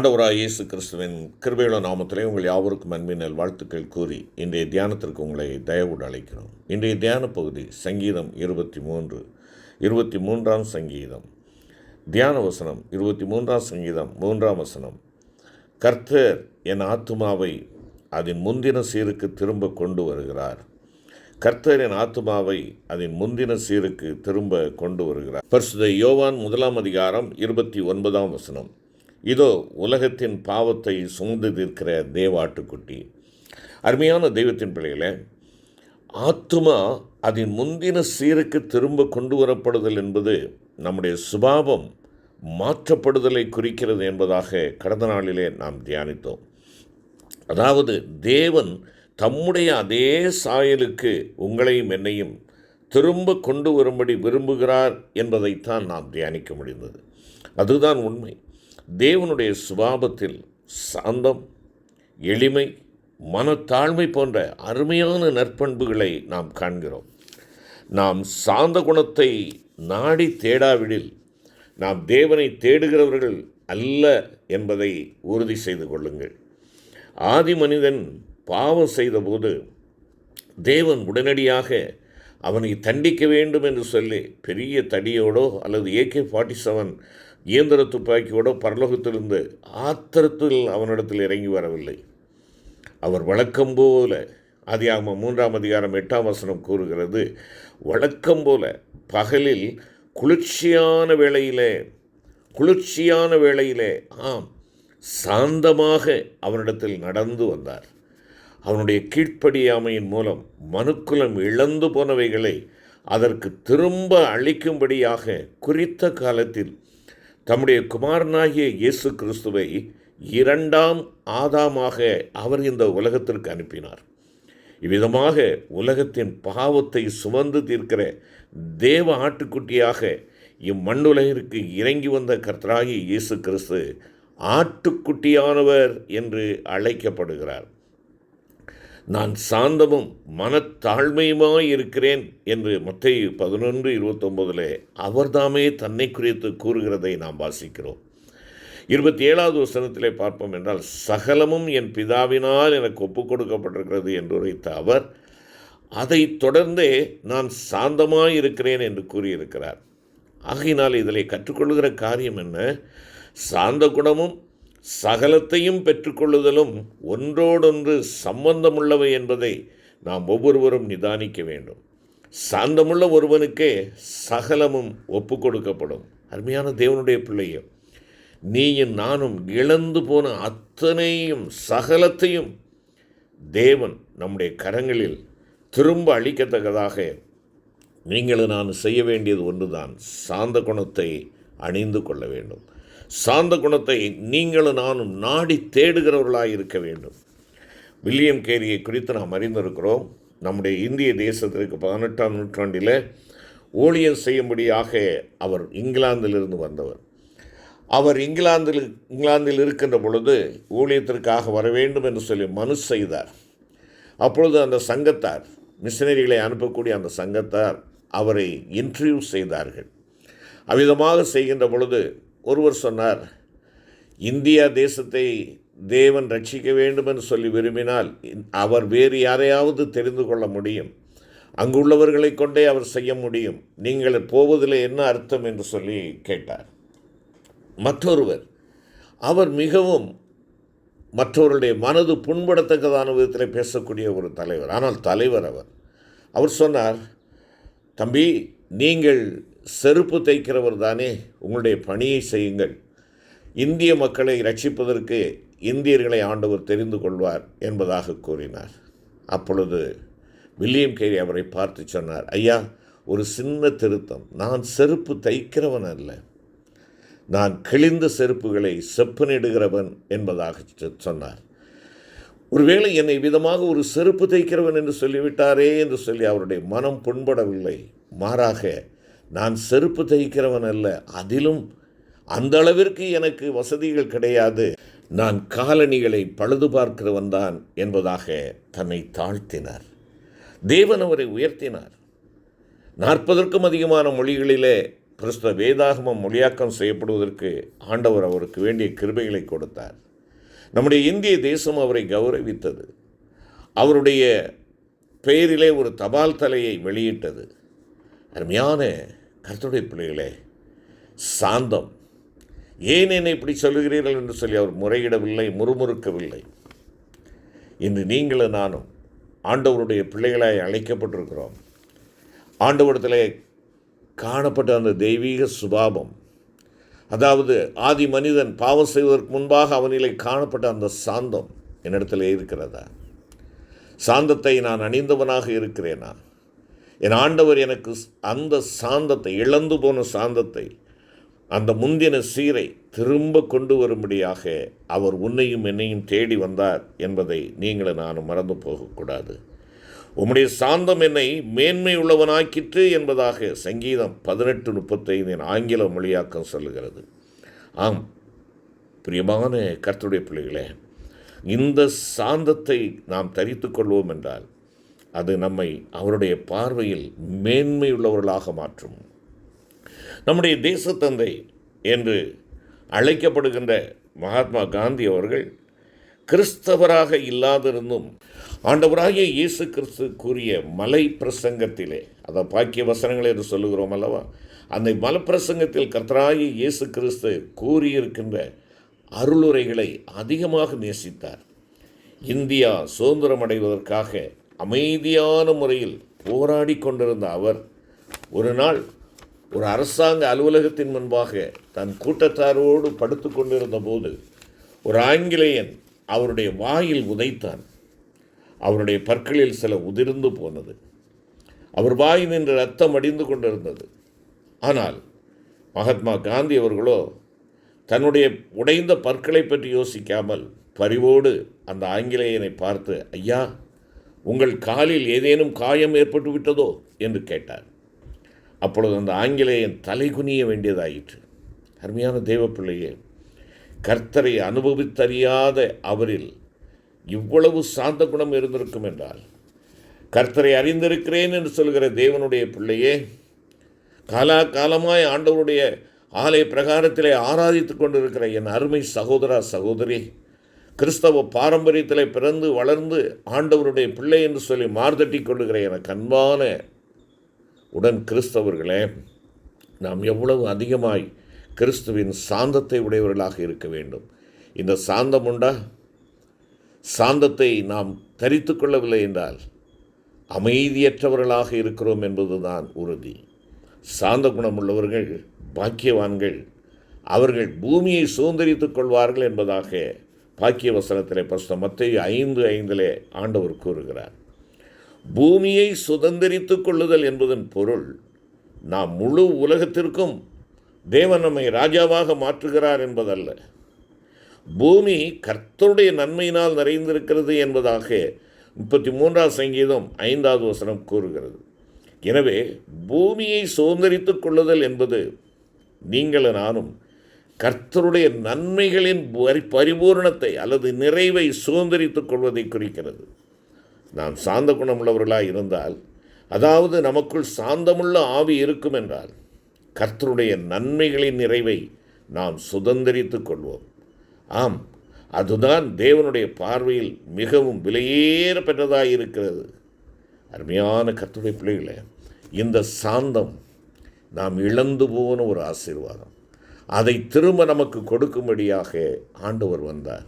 ஆண்டவராக இயேசு கிறிஸ்துவின் கிருபையுள்ள நாமத்திலே உங்கள் யாவருக்கும் அன்பினல் வாழ்த்துக்கள் கூறி இன்றைய தியானத்திற்கு உங்களை தயவுடன் அழைக்கிறோம். இன்றைய தியான பகுதி சங்கீதம் இருபத்தி மூன்று இருபத்தி மூன்றாம் சங்கீதம். தியான வசனம் இருபத்தி மூன்றாம் சங்கீதம் மூன்றாம் வசனம். கர்த்தர் என் ஆத்துமாவை அதன் முந்தின சீருக்கு திரும்ப கொண்டு வருகிறார். கர்த்தர் என் ஆத்துமாவை அதன் முந்தின சீருக்கு திரும்ப கொண்டு வருகிறார். பரிசுத யோவான் முதலாம் அதிகாரம் இருபத்தி ஒன்பதாம் வசனம். இதோ உலகத்தின் பாவத்தை சுமந்து தீர்க்கிற தேவாட்டுக்குட்டி அருமையான தெய்வத்தின் பிள்ளைகளை ஆத்துமா அதன் முந்தின சீருக்கு திரும்ப கொண்டு வரப்படுதல் என்பது நம்முடைய சுபாவம் மாற்றப்படுதலை குறிக்கிறது என்பதாக கடந்த நாளிலே நாம் தியானித்தோம். அதாவது தேவன் தம்முடைய அதே சாயலுக்கு உங்களையும் என்னையும் திரும்ப கொண்டு வரும்படி விரும்புகிறார் என்பதைத்தான் நாம் தியானிக்க முடிந்தது. அதுதான் உண்மை. தேவனுடைய சுபாவத்தில் சாந்தம் எளிமை மனத்தாழ்மை போன்ற அருமையான நற்பண்புகளை நாம் காண்கிறோம். நாம் சாந்த குணத்தை நாடி தேடாவிடில் நாம் தேவனை தேடுகிறவர்கள் அல்ல என்பதை உறுதி செய்து கொள்ளுங்கள். ஆதி மனிதன் பாவம் செய்தபோது தேவன் உடனடியாக அவனை தண்டிக்க வேண்டும் என்று சொல்லி பெரிய தடியோடோ அல்லது ஏகே ஃபார்ட்டி செவன் இயந்திர துப்பாக்கியோட பரலோகத்திலிருந்து ஆத்திரத்தில் அவனிடத்தில் இறங்கி வரவில்லை. அவர் வழக்கம் போல ஆதியாகம மூன்றாம் அதிகாரம் எட்டாம் வசனம் கூறுகிறது வழக்கம் போல பகலில் குளிர்ச்சியான வேளையிலே குளிர்ச்சியான வேளையிலே ஆம் சாந்தமாக அவனிடத்தில் நடந்து வந்தார். அவனுடைய கீழ்ப்படியாமையின் மூலம் மனுக்குலம் இழந்து போனவைகளை அதற்கு திரும்ப அளிக்கும்படியாக குறித்த காலத்தில் தம்முடைய குமாரனாகிய இயேசு கிறிஸ்துவை இரண்டாம் ஆதாமாக அவர் இந்த உலகத்திற்கு அனுப்பினார். இவ்விதமாக உலகத்தின் பாவத்தை சுமந்து தீர்க்கிற தேவ ஆட்டுக்குட்டியாக இம்மண்ணுலகிற்கு இறங்கி வந்த கர்த்தராகி இயேசு கிறிஸ்து ஆட்டுக்குட்டியானவர் என்று அழைக்கப்படுகிறார். நான் சாந்தமும் மனத்தாழ்மையுமாய் இருக்கிறேன் என்று மத்திய பதினொன்று இருபத்தொம்போதில் அவர்தாமே தன்னை குறித்து கூறுகிறதை நாம் வாசிக்கிறோம். இருபத்தி ஏழாவது வசனத்திலே பார்ப்போம் என்றால் சகலமும் என் பிதாவினால் எனக்கு ஒப்புக் கொடுக்கப்பட்டிருக்கிறது என்று உரைத்த அவர் அதை தொடர்ந்தே நான் சாந்தமாக இருக்கிறேன் என்று கூறியிருக்கிறார். ஆகையினால் இதில் கற்றுக்கொள்கிற காரியம் என்ன? சாந்த குணமும் சகலத்தையும் பெற்றுக்கொள்ளுதலும் ஒன்றோடொன்று சம்பந்தமுள்ளவை என்பதை நாம் ஒவ்வொருவரும் நிதானிக்க வேண்டும். சாந்தமுள்ள ஒருவனுக்கே சகலமும் ஒப்பு கொடுக்கப்படும் அருமையான தேவனுடைய பிள்ளையும் நீயும் நானும் இழந்து போன அத்தனையும் சகலத்தையும் தேவன் நம்முடைய கரங்களில் திரும்ப அளிக்கத்தக்கதாக நீங்களும் நான் செய்ய வேண்டியது ஒன்றுதான். சாந்த குணத்தை அணிந்து கொள்ள வேண்டும். சாந்த குணத்தை நீங்களும் நானும் நாடி தேடுகிறவர்களாக இருக்க வேண்டும். வில்லியம் கேரியை குறித்து நாம் அறிந்திருக்கிறோம். நம்முடைய இந்திய தேசத்திற்கு பதினெட்டாம் நூற்றாண்டில் ஊழியம் செய்யும்படியாக அவர் இங்கிலாந்திலிருந்து வந்தவர். அவர் இங்கிலாந்தில் இங்கிலாந்தில் இருக்கின்ற பொழுது ஊழியத்திற்காக வர வேண்டும் என்று சொல்லி மனு செய்தார். அப்பொழுது அந்த சங்கத்தார் மிஷினரிகளை அனுப்பக்கூடிய அந்த சங்கத்தார் அவரை இன்டர்வியூ செய்தார்கள். அவ்விதமாக செய்கின்ற பொழுது ஒருவர் சொன்னார் இந்தியா தேசத்தை தேவன் ரட்சிக்க வேண்டும் என்று சொல்லி விரும்பினால் அவர் வேறு யாரையாவது தெரிந்து கொள்ள முடியும். அங்குள்ளவர்களை கொண்டே அவர் செய்ய முடியும். நீங்கள் போவதில் என்ன அர்த்தம்? என்று சொல்லி கேட்டார். மற்றொருவர் அவர் மிகவும் மற்றவருடைய மனது புண்படத்தக்கதான விதத்தில் பேசக்கூடிய ஒரு தலைவர். ஆனால் தலைவர் அவர். அவர் சொன்னார் தம்பி நீங்கள் செருப்பு தைக்கிறவர் தானே உங்களுடைய பணியை செய்யுங்கள். இந்திய மக்களை ரட்சிப்பதற்கு இந்தியர்களை ஆண்டவர் தெரிந்து கொள்வார் என்பதாக கூறினார். அப்பொழுது வில்லியம் கேரி அவரை பார்த்து சொன்னார் ஐயா ஒரு சின்ன திருத்தம். நான் செருப்பு தைக்கிறவன் அல்ல. நான் கிழிந்த செருப்புகளை செப்பனிடுகிறவன் என்பதாக சொன்னார். ஒருவேளை என்னை விதமாக ஒரு செருப்பு தைக்கிறவன் என்று சொல்லிவிட்டாரே என்று சொல்லி அவருடைய மனம் புண்படவில்லை. மாறாக நான் செருப்பு தைக்கிறவன் அல்ல. அதிலும் அந்த அளவிற்கு எனக்கு வசதிகள் கிடையாது. நான் காலணிகளை பழுது பார்க்கிறவன் தான் என்பதாக தன்னை தாழ்த்தினார். தேவன் அவரை உயர்த்தினார். நாற்பதற்கும் அதிகமான மொழிகளிலே கிறிஸ்தவ வேதாகமம் மொழியாக்கம் செய்யப்படுவதற்கு ஆண்டவர் அவருக்கு வேண்டிய கிருபைகளை கொடுத்தார். நம்முடைய இந்திய தேசம் அவரை கௌரவித்தது. அவருடைய பெயரிலே ஒரு தபால் தலையை வெளியிட்டது. அருமையான கருத்துடைய பிள்ளைகளே சாந்தம். ஏன் என்னை இப்படி சொல்லுகிறீர்கள் என்று சொல்லி அவர் முறையிடவில்லை முறுமுறுக்கவில்லை. இன்று நீங்களும் நானும் ஆண்டவருடைய பிள்ளைகளாய் அழைக்கப்பட்டிருக்கிறோம். ஆண்டவரத்தில் காணப்பட்ட அந்த தெய்வீக சுபாவம் அதாவது ஆதி மனிதன் பாவம் செய்வதற்கு முன்பாக அவனிலே காணப்பட்ட அந்த சாந்தம் என்னிடத்தில் இருக்கிறதா? சாந்தத்தை நான் அணிந்தவனாக இருக்கிறேனா? என் ஆண்டவர் எனக்கு அந்த சாந்தத்தை இழந்து போன சாந்தத்தை அந்த முந்தின சீரை திரும்ப கொண்டு வரும்படியாக அவர் உன்னையும் என்னையும் தேடி வந்தார் என்பதை நீங்களும் நானும் மறந்து போகக்கூடாது. உம்முடைய சாந்தம் என்னை மேன்மை உள்ளவனாக்கிற்று என்பதாக சங்கீதம் பதினெட்டு முப்பத்தைந்தின் ஆங்கில மொழியாக்கம் சொல்லுகிறது. ஆம் பிரியமான கர்த்தருடைய பிள்ளைகளே இந்த சாந்தத்தை நாம் தரித்து கொள்வோம் என்றால் அது நம்மை அவருடைய பார்வையில் மேன்மையுள்ளவர்களாக மாற்றும். நம்முடைய தேசத்தந்தை என்று அழைக்கப்படுகின்ற மகாத்மா காந்தி அவர்கள் கிறிஸ்தவராக இல்லாதிருந்தும் ஆண்டவராகிய இயேசு கிறிஸ்து கூறிய மலை பிரசங்கத்திலே அதை பாக்கிய வசனங்கள் என்று சொல்லுகிறோம் அல்லவா அந்த மலப்பிரசங்கத்தில் கர்த்தராகிய இயேசு கிறிஸ்து கூறியிருக்கின்ற அருளுரைகளை அதிகமாக நேசித்தார். இந்தியா சுதந்திரம் அடைவதற்காக அமைதியான முறையில் போராடி கொண்டிருந்த அவர் ஒரு நாள் ஒரு அரசாங்க அலுவலகத்தின் முன்பாக தன் கூட்டத்தாரோடு படுத்து கொண்டிருந்த போது ஒரு ஆங்கிலேயன் அவருடைய வாயில் உதைத்தான். அவருடைய பற்களில் சில உதிர்ந்து போனது. அவர் வாய் நின்று ரத்தம் அடிந்து கொண்டிருந்தது. ஆனால் மகாத்மா காந்தி அவர்களோ தன்னுடைய உடைந்த பற்களை பற்றி யோசிக்காமல் பரிவோடு அந்த ஆங்கிலேயனை பார்த்து ஐயா உங்கள் காலில் ஏதேனும் காயம் ஏற்பட்டு விட்டதோ என்று கேட்டார். அப்பொழுது அந்த ஆங்கிலேயன் தலை குனிய வேண்டியதாயிற்று. அருமையான தேவப்பிள்ளையே கர்த்தரை அனுபவித்தறியாத அவரில் இவ்வளவு சாந்த குணம் இருந்திருக்கும் என்றால் கர்த்தரை அறிந்திருக்கிறேன் என்று சொல்கிற தேவனுடைய பிள்ளையே காலா காலமாய் ஆண்டவருடைய ஆலய பிரகாரத்திலே ஆராதித்து கொண்டிருக்கிற என் அருமை சகோதரா சகோதரி கிறிஸ்தவ பாரம்பரியத்திலே பிறந்து வளர்ந்து ஆண்டவருடைய பிள்ளை என்று சொல்லி மார்தட்டி கொள்ளுகிற எனக்கு அன்பான உடன் கிறிஸ்தவர்களே நாம் எவ்வளவு அதிகமாய் கிறிஸ்துவின் சாந்தத்தை உடையவர்களாக இருக்க வேண்டும். இந்த சாந்தம் உண்டா? சாந்தத்தை நாம் தரித்து கொள்ளவில்லை என்றால் அமைதியற்றவர்களாக இருக்கிறோம் என்பதுதான் உறுதி. சாந்த குணமுள்ளவர்கள் பாக்கியவான்கள் அவர்கள் பூமியை சுதந்திரித்துக் கொள்வார்கள் என்பதாக பாக்கிய வசனத்திலே பரிசுத்த மத்திய ஐந்து ஐந்திலே ஆண்டவர் கூறுகிறார் பூமியை சுதந்திரித்துக் கொள்ளுதல் என்பதன் பொருள் நாம் முழு உலகத்திற்கும் தேவன் நம்மை ராஜாவாக மாற்றுகிறார் என்பதல்ல. பூமி கர்த்தருடைய நன்மையினால் நிறைந்திருக்கிறது என்பதாக முப்பத்தி மூன்றாவது சங்கீதம் ஐந்தாவது வசனம் கூறுகிறது. எனவே பூமியை சுதந்திரித்துக் கொள்ளுதல் என்பது நீங்கள் நானும் கர்த்தருடைய நன்மைகளின் பரி பரிபூரணத்தை அல்லது நிறைவை சுதந்திரித்துக் கொள்வதை குறிக்கிறது. நாம் சாந்த குணமுள்ளவர்களாக இருந்தால் அதாவது நமக்குள் சாந்தமுள்ள ஆவி இருக்கும் என்றால் கர்த்தருடைய நன்மைகளின் நிறைவை நாம் சுதந்திரித்துக் கொள்வோம். ஆம் அதுதான் தேவனுடைய பார்வையில் மிகவும் விலையேற பெற்றதாக இருக்கிறது. அருமையான கர்த்தருடைய பிள்ளைகளே இந்த சாந்தம் நாம் இழந்து போன ஒரு ஆசீர்வாதம். அதை திரும்ப நமக்கு கொடுக்கும்படியாக ஆண்டவர் வந்தார்.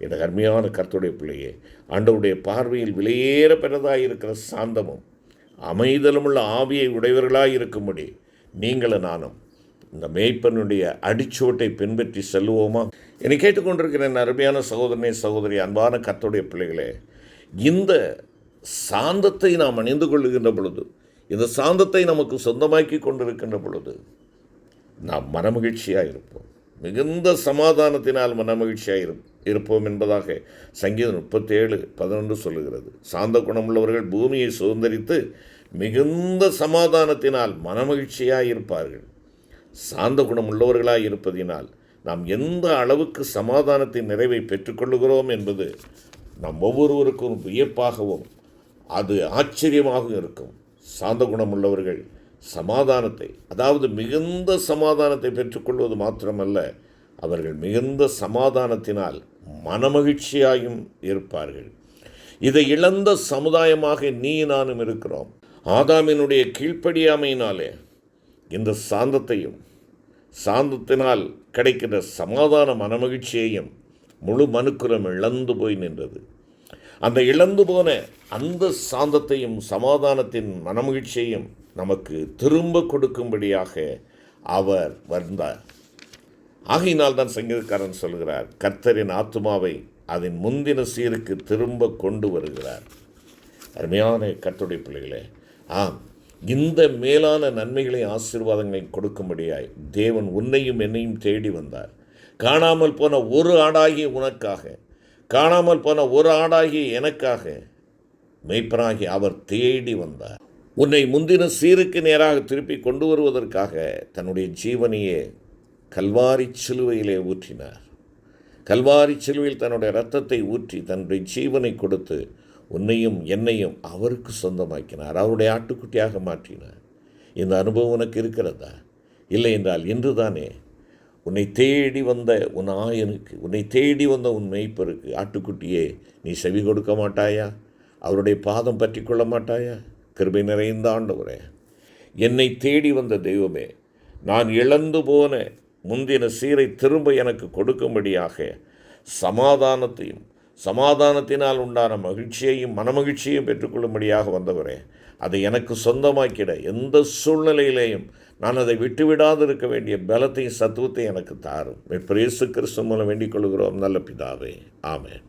இந்த அருமையான கர்த்தருடைய பிள்ளையே ஆண்டவருடைய பார்வையில் விலையேற பெறதாக இருக்கிற சாந்தமும் அமைதலுமுள்ள ஆவியை உடையவர்களாக இருக்கும்படி நீங்களும் நானும் இந்த மேய்ப்பனுடைய அடிச்சுவட்டை பின்பற்றி செல்வோமா என்னை கேட்டுக்கொண்டிருக்கிற என் அருமையான சகோதரனே சகோதரி அன்பான கர்த்தருடைய பிள்ளைகளே இந்த சாந்தத்தை நாம் அணிந்து கொள்ளுகின்ற பொழுது இந்த சாந்தத்தை நமக்கு சொந்தமாக்கி கொண்டிருக்கின்ற பொழுது நாம் மனமகிழ்ச்சியாக இருப்போம் மிகுந்த சமாதானத்தினால் மனமகிழ்ச்சியாக இரு இருப்போம் என்பதாக சங்கீதம் முப்பத்தேழு பதினொன்று சொல்லுகிறது. சாந்த குணமுள்ளவர்கள் பூமியை சுதந்திரித்து மிகுந்த சமாதானத்தினால் மனமகிழ்ச்சியாக இருப்பார்கள் சாந்த குணம் உள்ளவர்களாக இருப்பதினால் நாம் எந்த அளவுக்கு சமாதானத்தின் நிறைவை பெற்றுக்கொள்ளுகிறோம் என்பது நம் ஒவ்வொருவருக்கும் வியப்பாகவும் அது ஆச்சரியமாகவும் இருக்கும். சாந்த குணம் உள்ளவர்கள் சமாதானத்தை அதாவது மிகுந்த சமாதானத்தை பெற்றுக்கொள்வது மாத்திரமல்ல அவர்கள் மிகுந்த சமாதானத்தினால் மனமகிழ்ச்சியாயும் இருப்பார்கள். இதை இழந்த சமுதாயமாக நீ நானும் இருக்கிறோம். ஆதாமினுடைய கீழ்ப்படியாமையினாலே இந்த சாந்தத்தையும் சாந்தத்தினால் கிடைக்கிற சமாதான மனமகிழ்ச்சியையும் முழு மனுக்குலம் இழந்து போய் நின்றது. அந்த இழந்து போன அந்த சாந்தத்தையும் சமாதானத்தின் மனமகிழ்ச்சியையும் நமக்கு திரும்ப கொடுக்கும்படியாக அவர் வந்தார். ஆகையினால் தான் சங்கீதக்காரன் சொல்கிறார் கர்த்தரின் ஆத்மாவை அதன் முந்தின சீருக்கு திரும்ப கொண்டு வருகிறார். அருமையான கர்த்தருடைய பிள்ளைகளே ஆம் இந்த மேலான நன்மைகளை ஆசீர்வாதங்களை கொடுக்கும்படியாய் தேவன் உன்னையும் என்னையும் தேடி வந்தார். காணாமல் போன ஒரு ஆடாகிய உனக்காக காணாமல் போன ஒரு ஆடாகிய எனக்காக மெய்ப்பனாகி அவர் தேடி வந்தார். உன்னை முந்தின சீருக்கு நேராக திருப்பி கொண்டு வருவதற்காக தன்னுடைய ஜீவனையே கல்வாரி சிலுவையிலே ஊற்றினார். கல்வாரி சிலுவையில் தன்னுடைய ரத்தத்தை ஊற்றி தன்னுடைய ஜீவனை கொடுத்து உன்னையும் என்னையும் அவருக்கு சொந்தமாக்கினார். அவருடைய ஆட்டுக்குட்டியாக மாற்றினார். இந்த அனுபவம் உனக்கு இருக்கிறதா? இல்லை என்றால் இன்றுதானே உன்னை தேடி வந்த உன் ஆயனுக்கு உன்னை தேடி வந்த உன் மெய்ப்பருக்கு ஆட்டுக்குட்டியே நீ செவி கொடுக்க மாட்டாயா? அவருடைய பாதம் பற்றி கொள்ள மாட்டாயா? கிருபை நிறைந்த ஆண்டவரே. என்னை தேடி வந்த தெய்வமே நான் இழந்து போன முந்தின சீரை திரும்ப எனக்கு கொடுக்கும்படியாக சமாதானத்தையும் சமாதானத்தினால் உண்டான மகிழ்ச்சியையும் மனமகிழ்ச்சியையும் பெற்றுக்கொள்ளும்படியாக வந்தவரே. அதை எனக்கு சொந்தமாக்கிட எந்த சூழ்நிலையிலேயும் நான் அதை விட்டுவிடாது இருக்க வேண்டிய பலத்தையும் சத்துவத்தை எனக்கு தாரும். பிரேசு கிறிஸ்து மூலம் வேண்டிக் கொள்கிறோம். நல்ல பிதாவே. ஆமேன்.